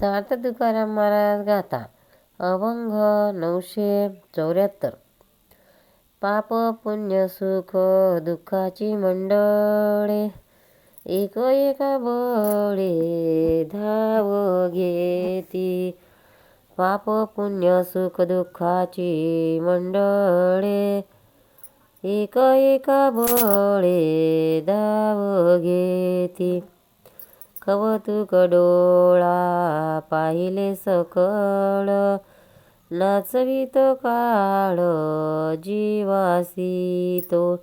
सार्थ तुकाराम महाराज गाता अभंग नऊशे चौऱ्याहत्तर. पाप पुण्य सुख दुःखाची मंडळे एक एका बळे धाव घेती. पाप पुण्य सुख दुःखाची मंडळे एक एका बळे धाव घेती. कवतुक डोळा पाहिले सकळ. नाचवित काळ जीवासी तो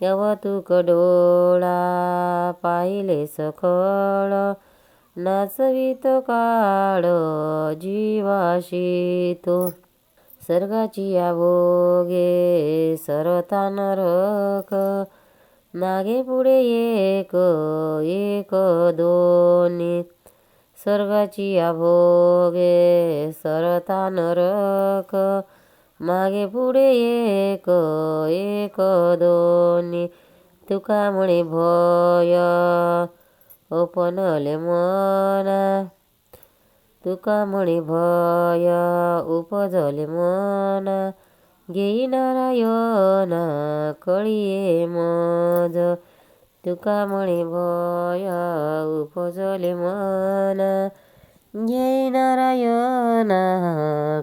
कवतुक डोळा पाहिले सकळ. नाचवित काळ जीवाशी तो सर्गाची आवोगे सरता नरक. मागे पुढे एक एक दोन. स्वर्गाची भोगे सरता नरक मागे पुढे एक एक दोन. तुका म्हणे भय ओपनले मना. तुका म्हणे भय उपजले मना. घेईनारायण कळिये मज तुका म्हणे भय उपजले मना. घेईनारायण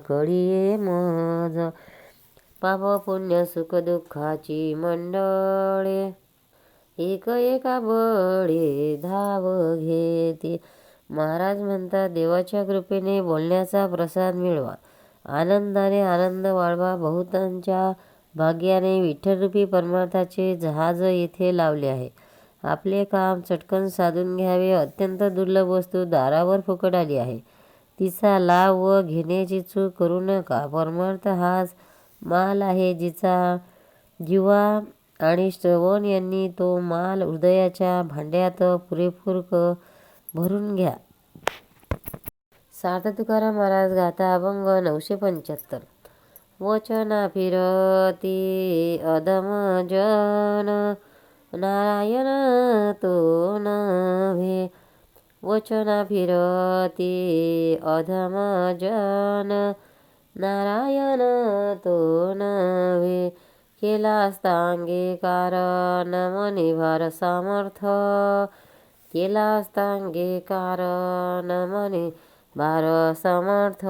कळिये मज पाप पुण्य सुख दुःखाची मंडळे. एक एका बळे धाव घेते. महाराज म्हणतात देवाच्या कृपेने बोलण्याचा प्रसाद मिळवा. आनंदाने आनंद वाढवा. बहुतांच्या भाग्याने विठ्ठलरूपी परमार्थाचे जहाज येथे लावले आहे. आपले काम चटकन साधून घ्यावे. अत्यंत दुर्लभ वस्तू दारावर फुकट आली आहे. तिचा लाभ व घेण्याची चूक करू नका. परमार्थ हाच माल आहे जिचा जिवा आणि श्रवण यांनी तो माल हृदयाच्या भांड्यात पुरेपूर क भरून घ्या. सार्थ तुकाराम महाराज गाथा अभंग नऊशे पंच्याहत्तर. वचना फिरती अदम जन नारायण तो नव्हे वचना फिरती अधम जन नारायण तो नव्हे केला असतांगे कारण मनी भार सामर्थ केला असतांगे कारण मनी बार समर्थ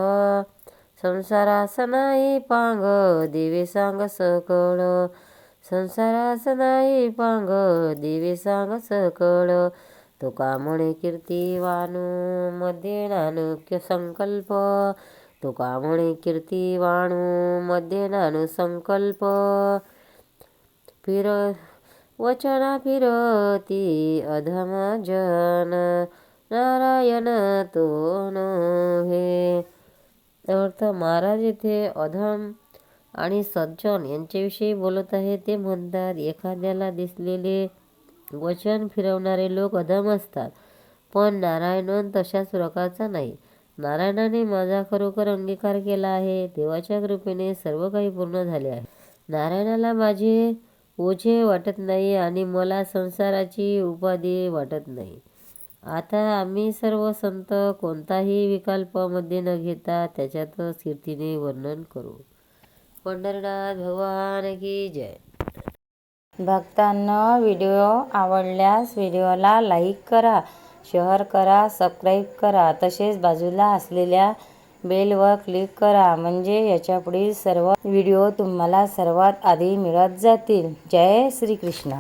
संसारास नाही पांग देवी सांग सकळ. संसारास नाही पांग देवी सांग सकळ. तुका म्हणे कीर्ती वाणू मध्ये नानुक्य संकल्प. तुका म्हणे कीर्ती वाणू मध्ये नानु संकल्प. फिर वचना फिरती अधम जन. नारायण तो नव्हे अर्थ महाराज येथे अधम आणि सज्जन यांच्याविषयी बोलत आहे ते म्हणतात एखाद्याला दिसलेले वचन फिरवणारे लोक अधम असतात पण नारायण तशाच प्रकारचा नाही. नारायणाने माझा खरोखर अंगीकार केला आहे. देवाच्या कृपेने सर्व काही पूर्ण झाले आहे. नारायणाला माझे ओझे वाटत नाही आणि मला संसाराची उपाधी वाटत नाही. आता आम्ही सर्व संत कोणताही विकल्पामध्ये न घेता त्याच्यातच कीर्तीने वर्णन करू. पंढरनाथ भगवान की जय. भक्तांना व्हिडिओ आवडल्यास व्हिडिओला लाईक करा शेअर करा सबस्क्राईब करा. तसेच बाजूला असलेल्या बेलवर क्लिक करा म्हणजे याच्यापुढील सर्व व्हिडिओ तुम्हाला सर्वात आधी मिळत जातील. जय श्रीकृष्ण.